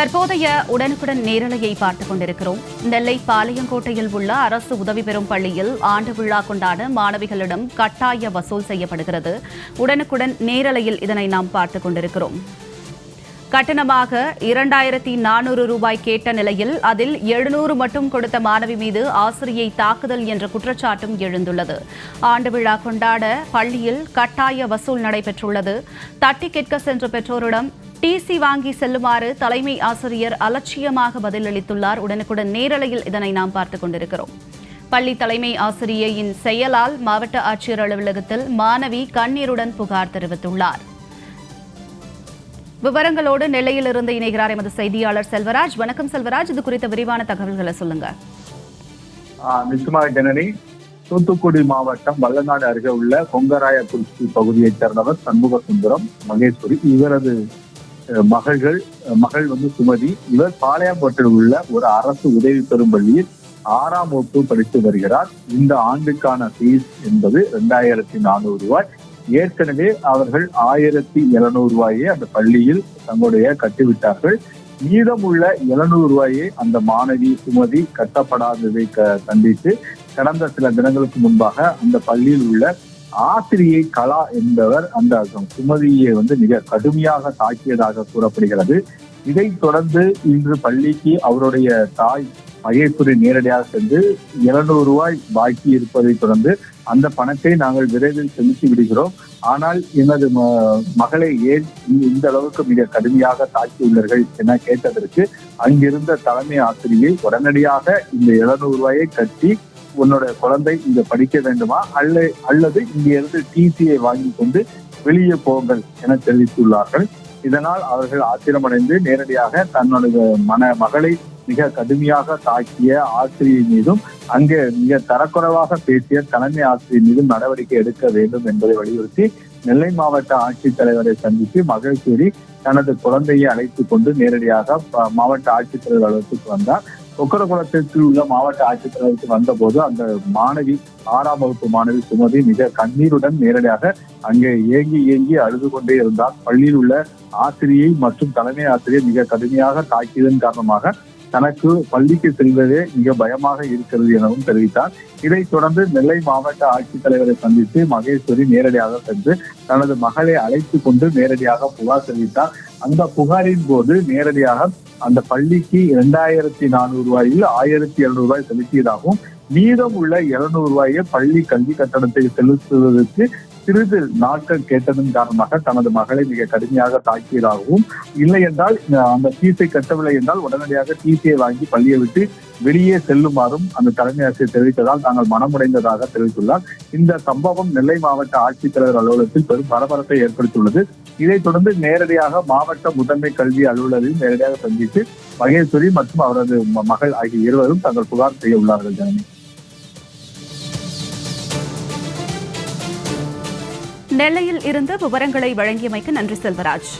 தற்போதைய உடனுக்குடன் நேரலையை பார்த்துக் கொண்டிருக்கிறோம். நெல்லை பாளையங்கோட்டையில் உள்ள அரசு உதவி பெறும் பள்ளியில் ஆண்டு விழா கொண்டாட மாணவிகளிடம் கட்டாய வசூல் செய்யப்படுகிறது. உடனுக்குடன் நேரலையில் இதனை நாம் பார்த்துக் கொண்டிருக்கிறோம். கட்டணமாக இரண்டாயிரத்தி நானூறு ரூபாய் கேட்ட நிலையில் அதில் எழுநூறு மட்டும் கொடுத்த மாணவி மீது ஆசிரியை தாக்குதல் என்ற குற்றச்சாட்டும் எழுந்துள்ளது. ஆண்டு விழா கொண்டாட பள்ளியில் கட்டாய வசூல் நடைபெற்றுள்ளது. தட்டி கேட்க சென்ற பெற்றோரிடம் டிசி வாங்கி செல்லுமாறு தலைமை ஆசிரியர் அலட்சியமாக பதிலளித்துள்ளார். உடனுக்குடன் நேரலையில் இதனை நாம் பார்த்துக் கொண்டிருக்கிறோம். பள்ளி தலைமை ஆசிரியையின் செயலால் மாவட்ட ஆட்சியர் அலுவலகத்தில் மாணவி கண்ணீருடன் புகார் தெரிவித்துள்ளார். விவரங்களோடு நெல்லையிலிருந்து இணைகிறார் எமது செய்தியாளர் செல்வராஜ். வணக்கம் செல்வராஜ். இது குறித்த விரிவான தகவல்களை சொல்லுங்க. நிச்சயமாக ஜனனி தூத்துக்குடி மாவட்டம் வல்லநாடு அருகே உள்ள கொங்கராயக்குறிச்சி பகுதியைச் சேர்ந்தவர் சண்முக சுந்தரம் மகேஸ்வரி. இவரது மகள்கள் மகள் வந்து சுமதி. இவர் பாளையங்கோட்டில் உள்ள ஒரு அரசு உதவி பெறும் பள்ளியில் ஆறாம் வகுப்பு படித்து வருகிறார். இந்த ஆண்டுக்கான ஃபீஸ் என்பது இரண்டாயிரத்தி நானூறு ரூபாய். ஏற்கனவே அவர்கள் ஆயிரத்தி எழுநூறு ரூபாயை அந்த பள்ளியில் தங்களுடைய கட்டிவிட்டார்கள். மீதமுள்ள எழுநூறு ரூபாயை அந்த மாணவி சுமதி கட்டப்படாததை க- கண்டித்து கடந்த சில தினங்களுக்கு முன்பாக அந்த பள்ளியில் உள்ள ஆசிரியை கலா என்பவர் அந்த சுமதியை வந்து மிக கடுமையாக தாக்கியதாக கூறப்படுகிறது. இதைத் தொடர்ந்து இன்று பள்ளிக்கு அவருடைய தாய் மகேஸ்வரி நேரடியாக சென்று இருநூறு ரூபாய் பாக்கி இருப்பதை தொடர்ந்து அந்த பணத்தை நாங்கள் விரைவில் செலுத்தி விடுகிறோம். ஆனால் எனது ம- மகளை ஏன் இந்த- அளவுக்கு மிக கடுமையாக தாக்கியுள்ளீர்கள் என கேட்டதற்கு அங்கிருந்த தலைமை ஆசிரியை உடனடியாக இந்த எழுநூறு ரூபாயை கட்டி உன்னோட குழந்தை இங்க படிக்க வேண்டுமா? அல்ல அல்லது இங்க இருந்து டிசியை வாங்கி கொண்டு வெளியே போங்கள் என தெரிவித்துள்ளார்கள். இதனால் அவர்கள் ஆத்திரமடைந்து நேரடியாக தன்னுடைய மன மகளை மிக கடுமையாக தாக்கிய ஆசிரியர் மீதும் அங்கே மிக தரக்குறைவாக பேசிய தலைமை ஆசிரியர் மீதும் நடவடிக்கை எடுக்க வேண்டும் என்பதை வலியுறுத்தி நெல்லை மாவட்ட ஆட்சித்தலைவரை சந்தித்து மகேஸ்வரி தனது குழந்தையை அழைத்துக் கொண்டு நேரடியாக மாவட்ட ஆட்சித்தலைவர் அலுவலகத்துக்கு வந்தார். கொக்கரகுளத்தில் உள்ள மாவட்ட ஆட்சித்தலைவருக்கு வந்தபோது அந்த மாணவி ஆறாம் வகுப்பு மாணவி சுமதி மிக கண்ணீருடன் நேரடியாக அங்கே ஏங்கி ஏங்கி அழுது கொண்டே இருந்தார். பள்ளியில் உள்ள ஆசிரியை மற்றும் தலைமை ஆசிரியர் மிக கடுமையாக தாக்கியதன் காரணமாக தனக்கு பள்ளிக்கு செல்வதே மிக பயமாக இருக்கிறது எனவும் தெரிவித்தார். இதைத் தொடர்ந்து நெல்லை மாவட்ட ஆட்சித்தலைவரை சந்தித்து மகேஸ்வரி நேரடியாக சென்று தனது மகளை அழைத்து கொண்டு நேரடியாக புகார் தெரிவித்தார். அந்த புகாரின் போது நேரடியாக அந்த பள்ளிக்கு இரண்டாயிரத்தி நானூறு ரூபாயில் ஆயிரத்தி எழுநூறு ரூபாய் செலுத்தியதாகவும் மீதம் உள்ள இருநூறு ரூபாயை பள்ளி கல்வி கட்டணத்தை செலுத்துவதற்கு சிறிது நாட்கள் கேட்டதன் காரணமாக தனது மகளை மிக கடுமையாக தாக்கியதாகவும் இல்லை என்றால் அந்த ஃபீஸை கட்டவில்லை என்றால் உடனடியாக டிசியை வாங்கி பள்ளியை விட்டு வெளியே செல்லுமாறும் அந்த தலைமை ஆசிரியர் தெரிவித்ததால் தாங்கள் மனமுடைந்ததாக தெரிவித்துள்ளார். இந்த சம்பவம் நெல்லை மாவட்ட ஆட்சித்தலைவர் அலுவலகத்தில் பெரும் பரபரப்பை ஏற்படுத்தியுள்ளது. இதைத் தொடர்ந்து நேரடியாக மாவட்ட முதன்மை கல்வி அலுவலரையும் நேரடியாக சந்தித்து மகேஸ்வரி மற்றும் அவரது மகள் ஆகிய இருவரும் தங்கள் புகார் செய்ய உள்ளார்கள் ஜனனி. நெல்லையில் இருந்து விவரங்களை வழங்கியமைக்கு நன்றி செல்வராஜ்.